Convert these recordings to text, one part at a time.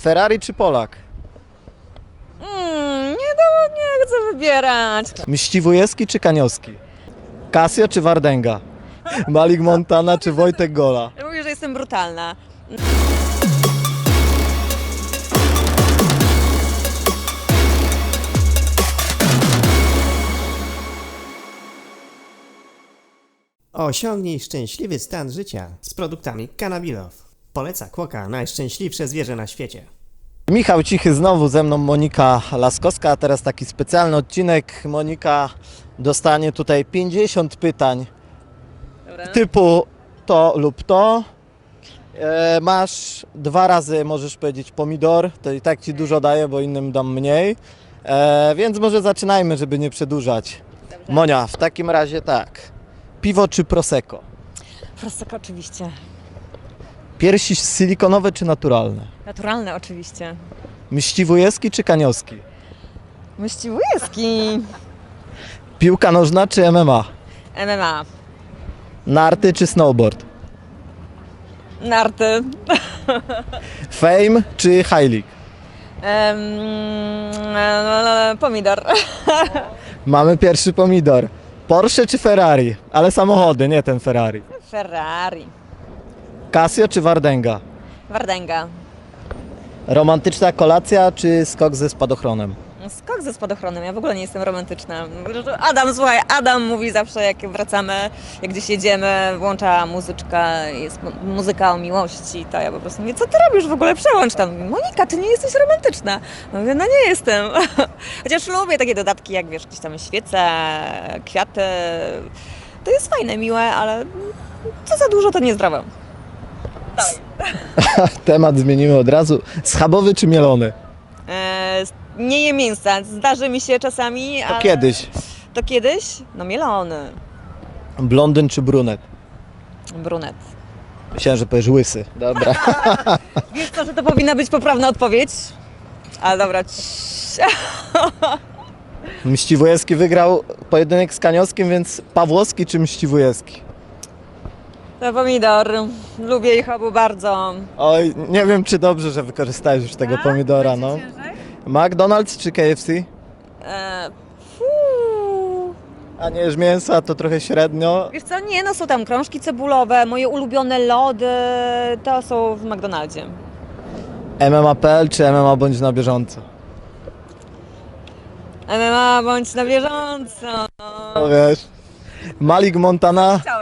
Ferrari czy Polak? Mm, nie, no, nie chcę wybierać. Mściwujewski czy Kaniowski? Casio czy Wardęga? Malik Montana czy Wojtek Gola? Mówię, że jestem brutalna. Osiągnij szczęśliwy stan życia z produktami Cannabilow. Poleca Kłoka, najszczęśliwsze zwierzę na świecie. Michał Cichy znowu ze mną Monika Laskowska, a teraz taki specjalny odcinek. Monika dostanie tutaj 50 pytań Dobra. typu to lub to. E, masz dwa razy, możesz powiedzieć pomidor, to i tak ci dużo daję, bo innym dam mniej. E, więc może zaczynajmy, żeby nie przedłużać. Dobrze. Monia, w takim razie tak. Piwo czy prosecco? Prosecco oczywiście. Piersi silikonowe czy naturalne? Naturalne oczywiście. Mściwujewski czy Kaniowski? Mściwujewski. Piłka nożna czy MMA? MMA. Narty czy snowboard? Narty. Fame czy? Em, e, pomidor. Mamy pierwszy pomidor. Porsche czy Ferrari? Ale samochody, nie ten Ferrari. Ferrari. Casio czy Wardęga? Wardęga. Romantyczna kolacja czy skok ze spadochronem? Skok ze spadochronem, ja w ogóle nie jestem romantyczna. Adam, słuchaj, Adam mówi zawsze jak wracamy, jak gdzieś jedziemy, włącza muzyczka, jest mu- muzyka o miłości, to ja po prostu mówię, co ty robisz w ogóle, przełącz tam. Monika, ty nie jesteś romantyczna. Ja Mówię, no nie jestem. Chociaż lubię takie dodatki, jak wiesz, jakieś tam świece, kwiaty. To jest fajne, miłe, ale co za dużo, to niezdrowe. Temat zmienimy od razu. Schabowy czy mielony? E, nie jem mięsa, zdarzy mi się czasami, To ale... kiedyś. To kiedyś? No mielony. Blondyn czy brunet? Brunet. Myślałem, że powiesz łysy. Dobra. Wiesz co, że to powinna być poprawna odpowiedź? Ale dobra. cii. Mściwujewski wygrał pojedynek z Kaniowskim, więc Pawłowski czy Mściwujewski? To pomidor. Lubię ich obu bardzo. Oj, nie wiem czy dobrze, że wykorzystałeś już tego pomidora, no. McDonald's czy KFC? E, fuu. A nie jesz mięsa, to trochę średnio. Wiesz co, nie no, są tam krążki cebulowe, moje ulubione lody, to są w McDonaldzie. MMA.pl czy MMA bądź na bieżąco? MMA bądź na bieżąco. No wiesz. Malik Montana, Chciałeś.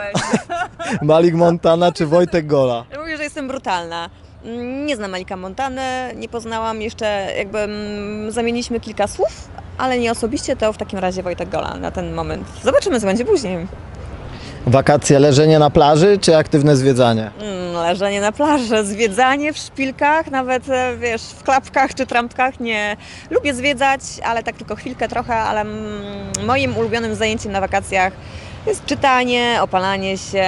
Malik Montana czy Wojtek Gola? Ja Mówię, że jestem brutalna. Nie znam Malika Montany, nie poznałam jeszcze, jakby mm, zamieniliśmy kilka słów, ale nie osobiście, to w takim razie Wojtek Gola na ten moment. Zobaczymy, co będzie później. Wakacje, leżenie na plaży czy aktywne zwiedzanie? Mm, Leżenie na plaży, zwiedzanie w szpilkach, nawet e, wiesz, w klapkach czy trampkach, nie. Lubię zwiedzać, ale tak tylko chwilkę trochę, ale mm, moim ulubionym zajęciem na wakacjach jest czytanie, opalanie się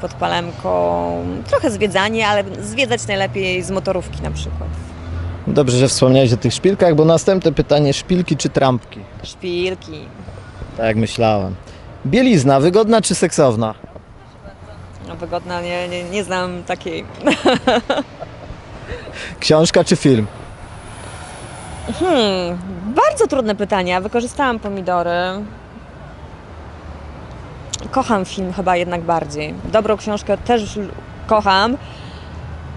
pod palemką, trochę zwiedzanie, ale zwiedzać najlepiej z motorówki na przykład. Dobrze, że wspomniałeś o tych szpilkach, bo następne pytanie, szpilki czy trampki? Szpilki. Tak jak myślałem. Bielizna, wygodna czy seksowna? No, wygodna, nie, nie, nie znam takiej. Książka czy film? Hmm, bardzo trudne pytania. Wykorzystałam pomidory. Kocham film chyba jednak bardziej. Dobrą książkę też kocham,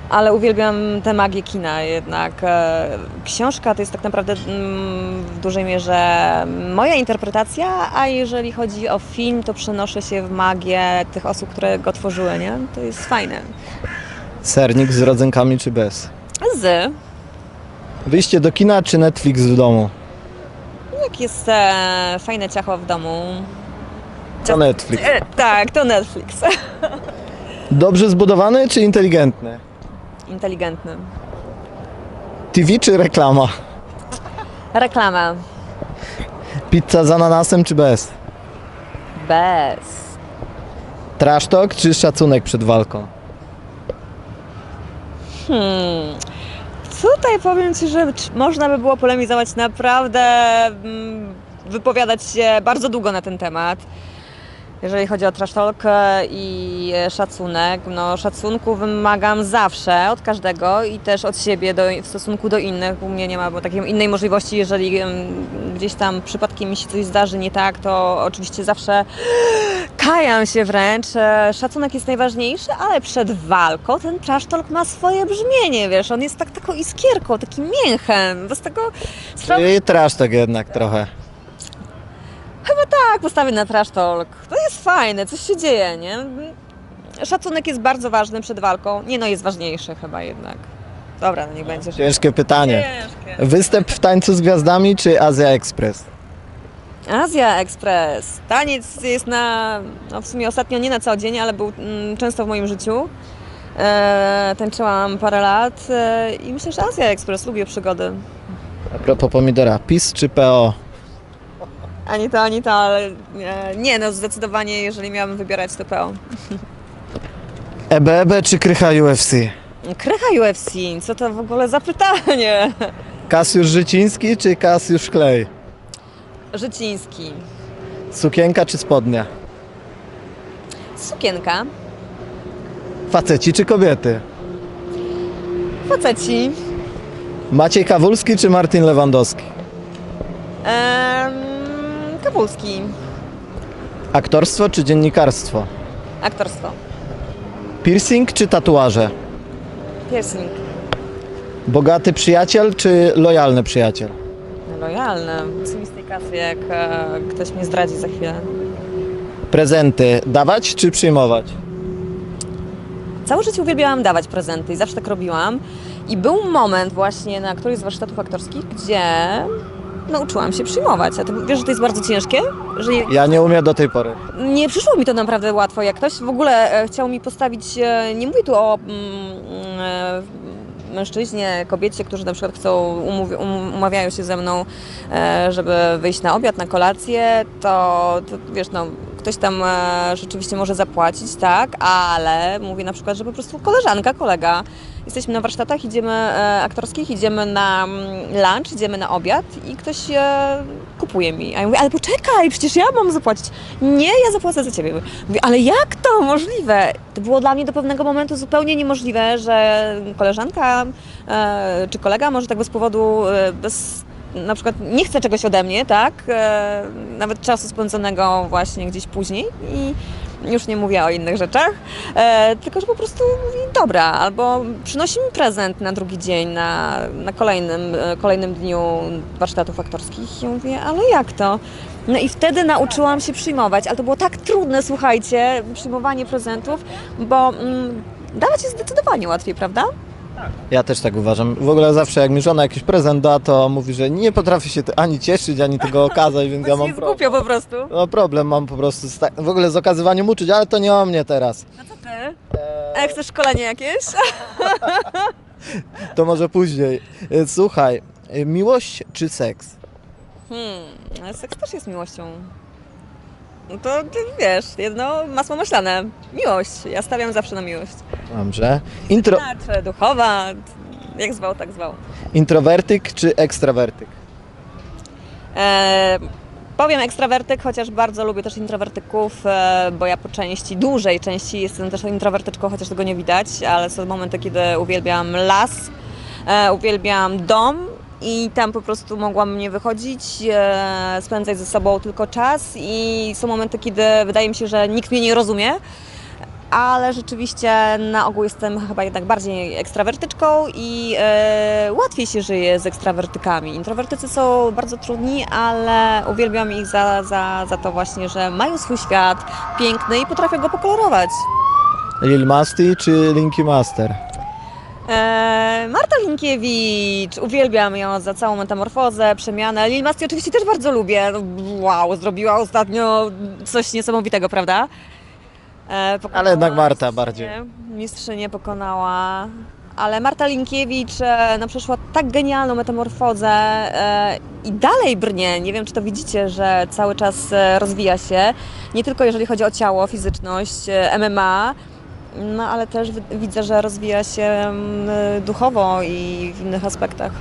ale uwielbiam tę magię kina jednak. E, Książka to jest tak naprawdę mm, w dużej mierze moja interpretacja, a jeżeli chodzi o film, to przenoszę się w magię tych osób, które go tworzyły, nie? To jest fajne. Sernik z rodzynkami czy bez? Z. Wyjście do kina czy Netflix w domu? Jak jest e, fajne ciacho w domu. To Netflix. E, tak, to Netflix. Dobrze zbudowany czy inteligentny? Inteligentny. TV czy reklama? Reklama. Pizza z ananasem czy bez? Bez. Trash talk czy szacunek przed walką? Hmm. Tutaj powiem Ci, że c- można by było polemizować naprawdę, mm, wypowiadać się bardzo długo na ten temat. Jeżeli chodzi o trash talk e, i szacunek, no szacunku wymagam zawsze od każdego i też od siebie do, w stosunku do innych. U mnie nie ma bo takiej innej możliwości, jeżeli gdzieś tam przypadkiem mi się coś zdarzy nie tak, to oczywiście zawsze kajam się wręcz. E, Szacunek jest najważniejszy, ale przed walką ten trash talk ma swoje brzmienie, wiesz, on jest tak taką iskierką, takim mięchem. Bez tego Czyli trash tak jednak trochę. tak, postawię na. To jest fajne, coś się dzieje, nie? Szacunek jest bardzo ważny przed walką. Nie no, jest ważniejszy chyba jednak. Dobra, no niech będzie. Ciężkie pytanie. Ciężkie. Występ w tańcu z gwiazdami czy Azja Express? Azja Express. Taniec jest na, no w sumie ostatnio nie na co dzień, ale był mm, często w moim życiu. E, tańczyłam parę lat e, i myślę, że Azja Express, lubię przygody. A propos pomidora, PiS czy PO? Ani to, ani to, ale e, nie no, zdecydowanie jeżeli miałabym wybierać to PO. EBEB czy Krycha UFC? Krycha UFC, co to w ogóle za pytanie? Kasiusz Życiński czy Kasiusz Klej? Życiński. Sukienka czy spodnia? Sukienka. Faceci czy kobiety? Faceci. Maciej Kawulski czy Martin Lewandowski? Ehm, Aktorstwo czy dziennikarstwo? Aktorstwo. Piercing czy tatuaże? Piercing. Bogaty przyjaciel czy lojalny przyjaciel? Lojalny. Co mi z tej kasy, jak e, ktoś mnie zdradzi za chwilę. Prezenty dawać czy przyjmować? Całe życie uwielbiałam dawać prezenty i zawsze tak robiłam. I był moment właśnie na którymś z warsztatów aktorskich, gdzie nauczyłam się przyjmować. A ty wiesz, że to jest bardzo ciężkie? Że Ja nie umiem do tej pory. nie przyszło mi to naprawdę łatwo. Jak ktoś w ogóle e, chciał mi postawić, e, nie mówię tu o mm, e, mężczyźnie, kobiecie, którzy na przykład chcą, umówi, um, umawiają się ze mną, e, żeby wyjść na obiad, na kolację, to, to wiesz, no, ktoś tam e, rzeczywiście może zapłacić, tak, ale mówię na przykład, że po prostu koleżanka, kolega, jesteśmy na warsztatach, idziemy e, aktorskich, idziemy na mm, lunch, idziemy na obiad i ktoś e, kupuje mi. A ja mówię, ale poczekaj, przecież ja mam zapłacić. Nie, ja zapłacę za ciebie. Mówię, ale jak to możliwe? To było dla mnie do pewnego momentu zupełnie niemożliwe, że koleżanka e, czy kolega może tak bez powodu, e, bez na przykład nie chce czegoś ode mnie, tak? E, nawet czasu spędzonego właśnie gdzieś później i już nie mówię o innych rzeczach, e, tylko że po prostu mówi dobra, albo przynosi mi prezent na drugi dzień, na, na kolejnym, e, kolejnym dniu warsztatów aktorskich i ja mówię, ale jak to? No i wtedy nauczyłam się przyjmować, ale to było tak trudne, słuchajcie, przyjmowanie prezentów, bo mm, dawać jest zdecydowanie łatwiej, prawda? Ja też tak uważam. W ogóle zawsze jak mi żona jakiś prezent da, to mówi, że nie potrafi się ani cieszyć, ani tego okazać, więc ja To mam jest problem. głupio po prostu. No problem mam po prostu z w ogóle z okazywaniem uczuć, ale to nie o mnie teraz. A co ty? A chcesz szkolenie jakieś? To może później. E, Słuchaj, e, miłość czy seks? Hmm, ale seks też jest miłością. No to wiesz, jedno masło maślane. Miłość. Ja stawiam zawsze na miłość. Dobrze. Intro, Znaczy, duchowa, jak zwał, tak zwał. introwertyk czy ekstrawertyk? E, powiem ekstrawertyk, chociaż bardzo lubię też introwertyków, e, bo ja po części, dużej części jestem też introwertyczką, chociaż tego nie widać, ale są momenty, kiedy uwielbiam las, e, uwielbiam dom i tam po prostu mogłam nie wychodzić, e, spędzać ze sobą tylko czas i są momenty, kiedy wydaje mi się, że nikt mnie nie rozumie, ale rzeczywiście na ogół jestem chyba jednak bardziej ekstrawertyczką i e, łatwiej się żyje z ekstrawertykami. Introwertycy są bardzo trudni, ale uwielbiam ich za, za, za to właśnie, że mają swój świat piękny i potrafią go pokolorować. Lil Masti czy Linky Master? E, Marta Linkiewicz, uwielbiam ją za całą metamorfozę, przemianę. Lil Masti oczywiście też bardzo lubię. No, Wow, zrobiła ostatnio coś niesamowitego, prawda? E, pokonała Ale jednak Marta mistrzynię. bardziej. Mistrzynię pokonała. Ale Marta Linkiewicz e, no, przeszła tak genialną metamorfozę i dalej brnie. Nie wiem, czy to widzicie, że cały czas rozwija się. Nie tylko jeżeli chodzi o ciało, fizyczność, MMA, no ale też wi- widzę, że rozwija się mm, duchowo i w innych aspektach.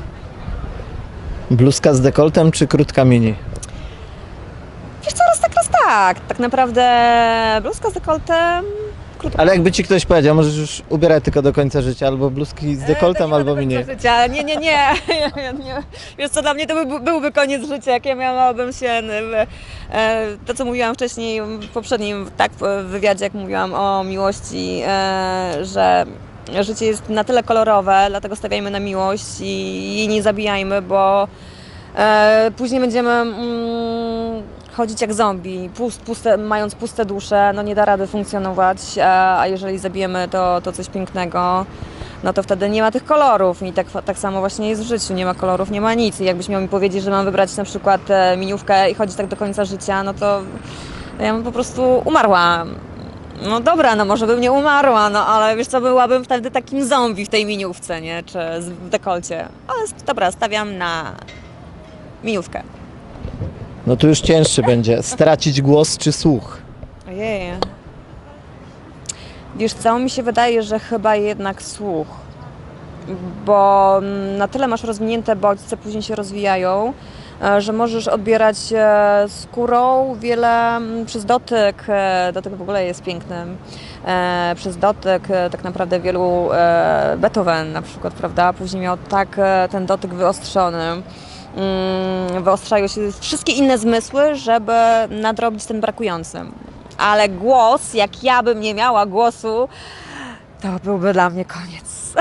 Bluzka z dekoltem czy krótka mini? Wiesz co, raz tak, raz tak, tak naprawdę bluzka z dekoltem. Krótko- Ale jakby ci ktoś powiedział, możesz już ubierać tylko do końca życia, albo bluzki z dekoltem, nie albo do końca. Życia. Nie, nie, nie. Ja, ja, nie. Wiesz co, dla mnie to by, byłby koniec życia, jak ja miałabym się... e, To, co mówiłam wcześniej w poprzednim tak, w wywiadzie, jak mówiłam o miłości, e, że życie jest na tyle kolorowe, dlatego stawiajmy na miłość i jej nie zabijajmy, bo e, później będziemy mm, chodzić jak zombie, pust, puste, mając puste dusze, no nie da rady funkcjonować, a, jeżeli zabijemy to, to coś pięknego, no to wtedy nie ma tych kolorów i tak, tak samo właśnie jest w życiu, nie ma kolorów, nie ma nic i jakbyś miał mi powiedzieć, że mam wybrać na przykład e, miniówkę i chodzić tak do końca życia, no to ja bym po prostu umarła. No dobra, no może bym nie umarła, no ale wiesz co, byłabym wtedy takim zombie w tej miniówce, nie, czy w dekolcie. Ale dobra, stawiam na miniówkę. No to już cięższy będzie. Stracić głos czy słuch? Ojej. Wiesz co, mi się wydaje, że chyba jednak słuch. Bo na tyle masz rozwinięte bodźce, później się rozwijają, e, że możesz odbierać e, skórą wiele przez dotyk. e, Dotyk w ogóle jest pięknym. Przez dotyk tak naprawdę wielu Beethoven na przykład, prawda? Później miał tak ten dotyk wyostrzony. Mm, Wyostrzają się wszystkie inne zmysły, żeby nadrobić ten brakujący. Ale głos, jak ja bym nie miała głosu, to byłby dla mnie koniec.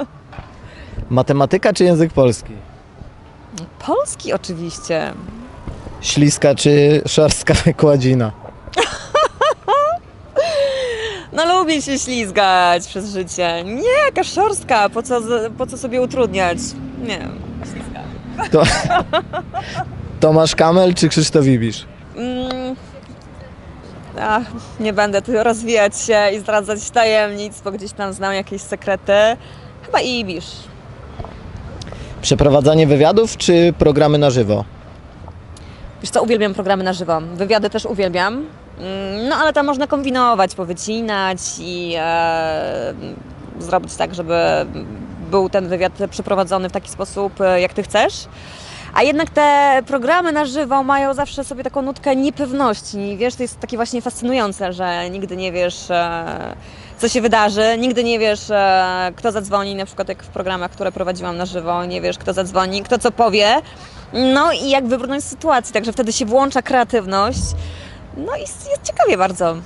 Matematyka czy język polski? Polski oczywiście. Śliska czy szorstka wykładzina? No lubię się ślizgać przez życie. Nie, jaka szorstka, po co, po co sobie utrudniać? Nie. To... Tomasz Kamel czy Krzysztof Ibisz? Mm. Nie będę tu rozwijać się i zdradzać tajemnic, bo gdzieś tam znam jakieś sekrety. Chyba Ibisz. Przeprowadzanie wywiadów czy programy na żywo? Wiesz co, uwielbiam programy na żywo. Wywiady też uwielbiam. Mm, No ale tam można kombinować, powycinać i e, zrobić tak, żeby był ten wywiad przeprowadzony w taki sposób, e, jak ty chcesz. A jednak te programy na żywo mają zawsze sobie taką nutkę niepewności. Wiesz, to jest takie właśnie fascynujące, że nigdy nie wiesz, e, co się wydarzy, nigdy nie wiesz, e, kto zadzwoni, na przykład jak w programach, które prowadziłam na żywo, nie wiesz, kto zadzwoni, kto co powie. No i jak wybrnąć z sytuacji, także wtedy się włącza kreatywność. No i jest ciekawie bardzo.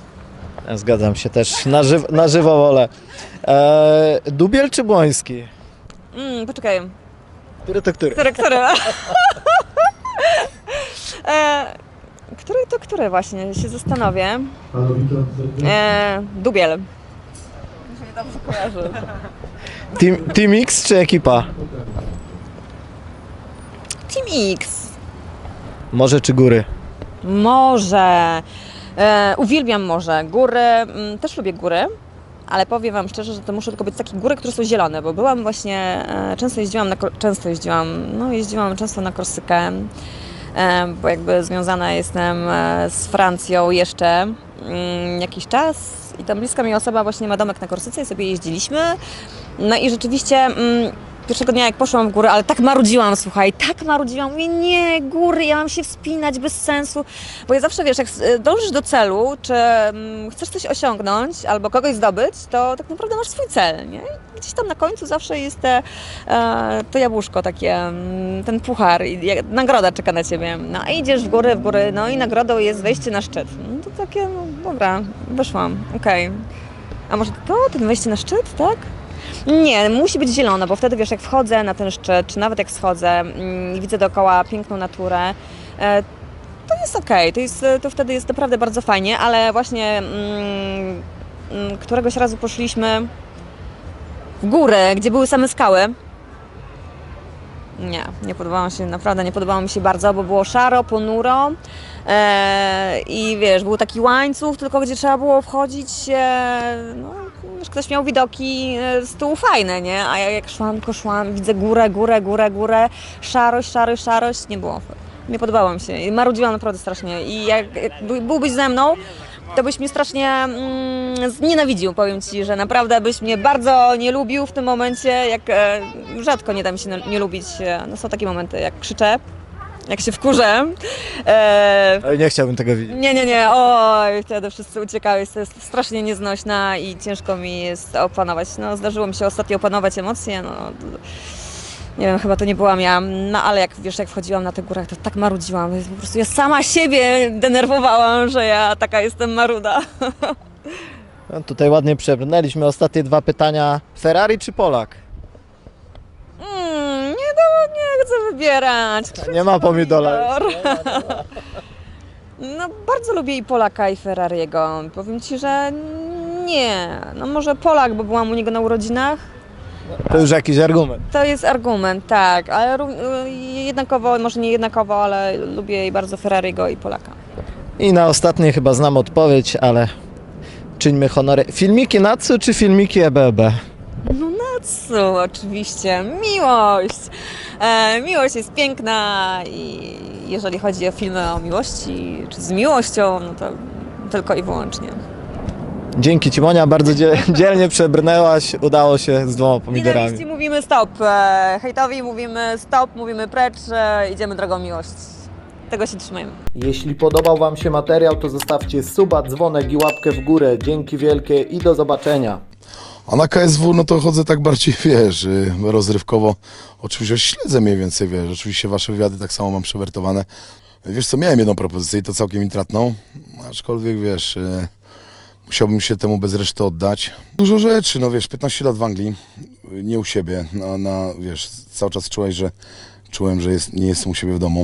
Zgadzam się też. Na, żyw na żywo wolę. Eee, Dubiel czy Błoński? Mm, poczekaj, Który to który? który, który? e, który to który właśnie, się zastanowię. E, Dubiel. Mi się dobrze kojarzy. Team, team X czy ekipa? Team X. Morze czy góry? Morze. E, uwielbiam morze. Góry, mm, też lubię góry. Ale powiem Wam szczerze, że to muszą tylko być takie góry, które są zielone, bo byłam właśnie, e, często jeździłam, na, często jeździłam, no jeździłam często na Korsykę, e, bo jakby związana jestem e, z Francją jeszcze mm, jakiś czas i tam bliska mi osoba właśnie ma domek na Korsyce i sobie jeździliśmy. No i rzeczywiście mm, pierwszego dnia jak poszłam w górę, ale tak marudziłam, słuchaj, tak marudziłam, mówię, nie, góry, ja mam się wspinać bez sensu, bo ja zawsze, wiesz, jak s- dążysz do celu, czy mm, chcesz coś osiągnąć albo kogoś zdobyć, to tak naprawdę masz swój cel, nie? Gdzieś tam na końcu zawsze jest te, e, to jabłuszko takie, mm, ten puchar, i jak, nagroda czeka na ciebie. No i idziesz w góry, w góry, no i nagrodą jest wejście na szczyt. No to takie, no dobra, wyszłam, okej. A może to, ten wejście na szczyt, tak? Nie, musi być zielona, bo wtedy wiesz, jak wchodzę na ten szczyt, czy nawet jak schodzę mm, i widzę dookoła piękną naturę, e, to jest okej, to, jest, to wtedy jest naprawdę bardzo fajnie, ale właśnie mm, mm, któregoś razu poszliśmy w górę, gdzie były same skały. Nie, nie podobało mi się, naprawdę nie podobało mi się bardzo, bo było szaro, ponuro e, i wiesz, był taki łańcuch, tylko gdzie trzeba było wchodzić, e, no wiesz, ktoś miał widoki e, z tyłu fajne, nie? A ja jak szłam, tylko szłam, widzę górę, górę, górę, górę, szarość, szarość, szarość, nie było. Nie podobało mi się marudziłam naprawdę strasznie i jak, jak by- byłbyś ze mną, to byś mnie strasznie mm, znienawidził, powiem Ci, że naprawdę byś mnie bardzo nie lubił w tym momencie, jak e, rzadko nie da mi się nie lubić, e, no są takie momenty, jak krzyczę, jak się wkurzę. E, Oj, nie chciałbym tego widzieć. nie, nie, nie, oj, wtedy wszyscy uciekały, jest jest strasznie nieznośna i ciężko mi jest opanować. No, zdarzyło mi się ostatnio opanować emocje, no. Nie wiem, chyba to nie byłam ja, no ale jak wiesz, jak wchodziłam na te górach, to tak marudziłam, po prostu ja sama siebie denerwowałam, że ja taka jestem maruda. No, tutaj ładnie przebrnęliśmy ostatnie dwa pytania. Ferrari czy Polak? Mm, nie, nie chcę wybierać. Nie ma pomidora. Pomidor. No, bardzo lubię i Polaka, i Ferrariego. Powiem Ci, że nie. No może Polak, bo byłam u niego na urodzinach. To już jakiś argument. To jest argument, tak, ale ró- y, jednakowo, może nie jednakowo, ale lubię i bardzo Ferrariego i Polaka. I na ostatnie chyba znam odpowiedź, ale czyńmy honory. Filmiki Natsu czy filmiki E EBEB? No Natsu, oczywiście, miłość. E, miłość jest piękna i jeżeli chodzi o filmy o miłości, czy z miłością, no to tylko i wyłącznie. Dzięki Ci Monia, bardzo dzie- dzielnie przebrnęłaś, udało się z dwoma pomidorami. Nienawiści mówimy stop, e, hejtowi mówimy stop, mówimy precz, e, idziemy drogą miłości. Tego się trzymajmy. Jeśli podobał Wam się materiał, to zostawcie suba, dzwonek i łapkę w górę. Dzięki wielkie i do zobaczenia. A na KSW, no to chodzę tak bardziej, wiesz, y, rozrywkowo. Oczywiście śledzę mniej więcej, wiesz, oczywiście wasze wywiady tak samo mam przewertowane. Wiesz co, miałem jedną propozycję i to całkiem intratną, aczkolwiek, wiesz, y, musiałbym się temu bez reszty oddać. Dużo rzeczy, no wiesz, 15 lat w Anglii, nie u siebie, na, na wiesz, cały czas czułeś, że czułem, że jest, nie jestem u siebie w domu.